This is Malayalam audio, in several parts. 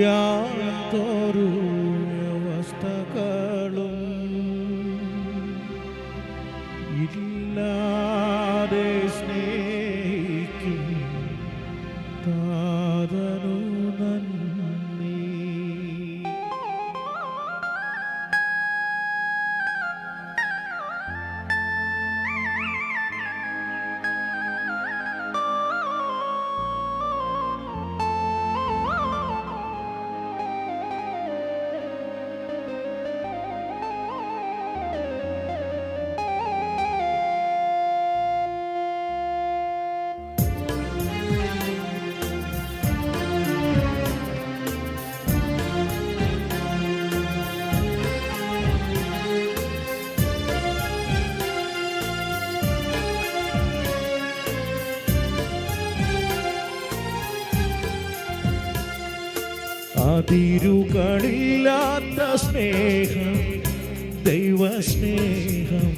അറിയാത്തൊരു അതിരുകളില്ലാത്ത സ്നേഹം ദൈവസ്നേഹം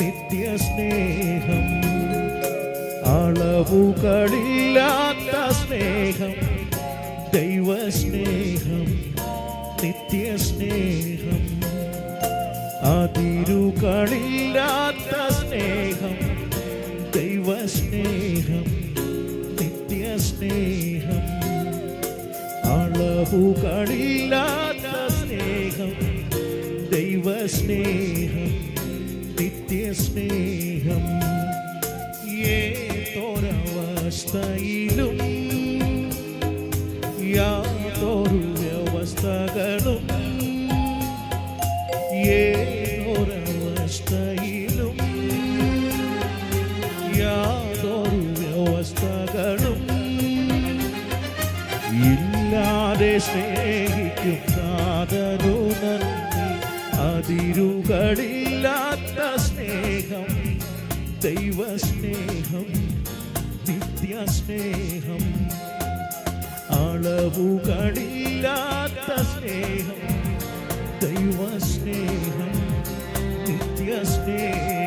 നിത്യസ്നേഹം. അളവുകളില്ലാത്ത സ്നേഹം ദൈവസ്നേഹം നിത്യസ്നേഹം. അതിരുകളില്ലാത്ത സ്നേഹം ദൈവസ്നേഹം നിത്യസ്നേഹം. അളവുകളില്ലാത്ത സ്നേഹം ദൈവസ്നേഹം നിത്യസ്നേഹം. ഏതൊരവസ്ഥയിലും നന്ദി അതിരുകളില്ലാത്ത സ്നേഹം ദൈവസ്നേഹം നിത്യസ്നേഹം അളവുകളില്ലാത്ത സ്നേഹം ദൈവസ്നേഹം നിത്യസ്നേഹം.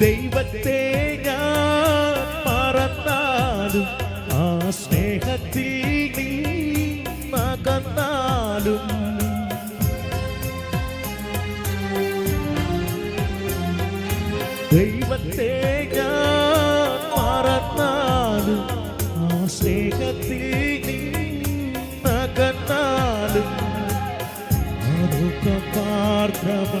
ദൈവത്തെ ഞാൻ മറന്നാലും ആ സ്നേഹത്തിൽ നീ മകന്നാലും ദൈവത്തെ ഞാൻ മറന്നാലും ആ സ്നേഹത്തിൽ നീ മകന്നാലും പാർദ്രവ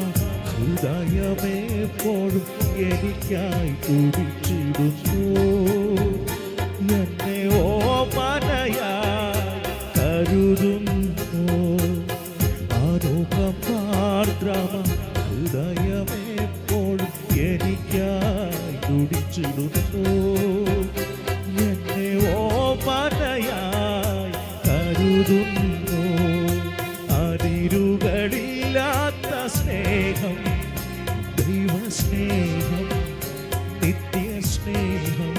ഹൃദയമെപ്പോഴും എനിക്കായി കുടിച്ചിടുന്നു. എന്നെ ഓമനയായി കരുതുന്നു. ആരോഗ്യം മാത്രമ ഹൃദയമെപ്പോഴും എനിക്കായി കുടിച്ചിടുന്നു. എന്നെ ഓമനയായി കരുതുന്നു. ദൈവസ്നേഹം നിത്യസ്നേഹം.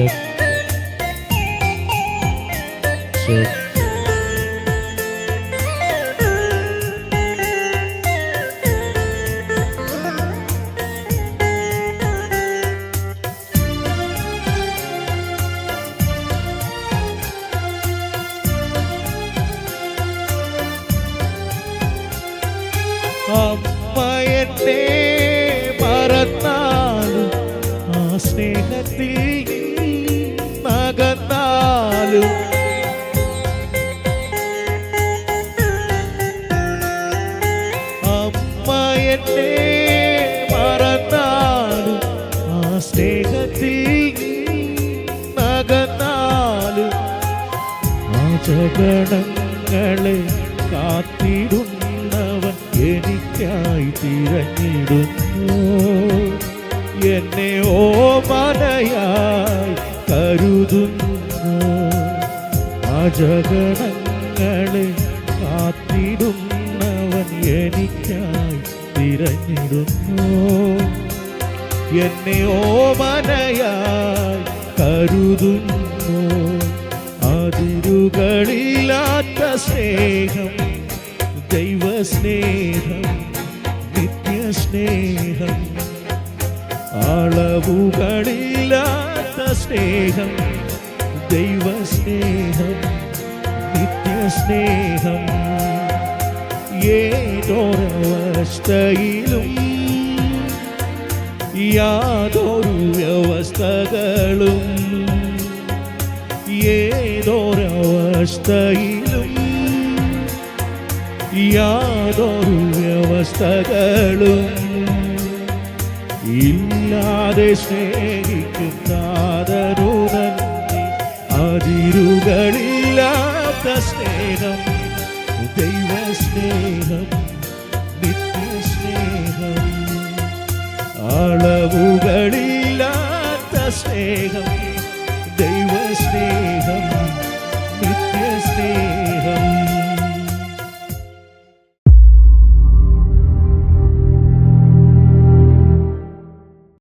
షేక్ షేక్ అమ్మాయతే భరతాలు ఆ స్నేహ എന്നെ മറന്നാലും ആ സ്നേഹത്തിൽ നകന്നാലും ആ ജഗണങ്ങളെ കാത്തിടുന്നവൻ എനിക്കായി തിരഞ്ഞിടുന്നു. എന്നെ ഓമനയായി കരുതുന്നു. ആ ജഗണങ്ങളെ തിരഞ്ഞിടുന്നു എന്നെ ഓമനയായി കരുതുന്നു. അതിരുകളില്ലാത്ത സ്നേഹം ദൈവസ്നേഹം നിത്യസ്നേഹം അളവുകളില്ലാത്ത സ്നേഹം ദൈവസ്നേഹം നിത്യസ്നേഹം. ഏതൊരവസ്ഥയിലും യാതൊരു വ്യവസ്ഥകളും ഏതൊരവസ്ഥയിലും യാതൊരു വ്യവസ്ഥകളും ഇല്ലാതെ സ്നേഹിക്കും അതിരുകളില്ലാത്ത സ്നേഹം ദൈവസ്നേഹം നിത്യസ്നേഹം. അളവുകളില്ലാത്ത സ്നേഹം.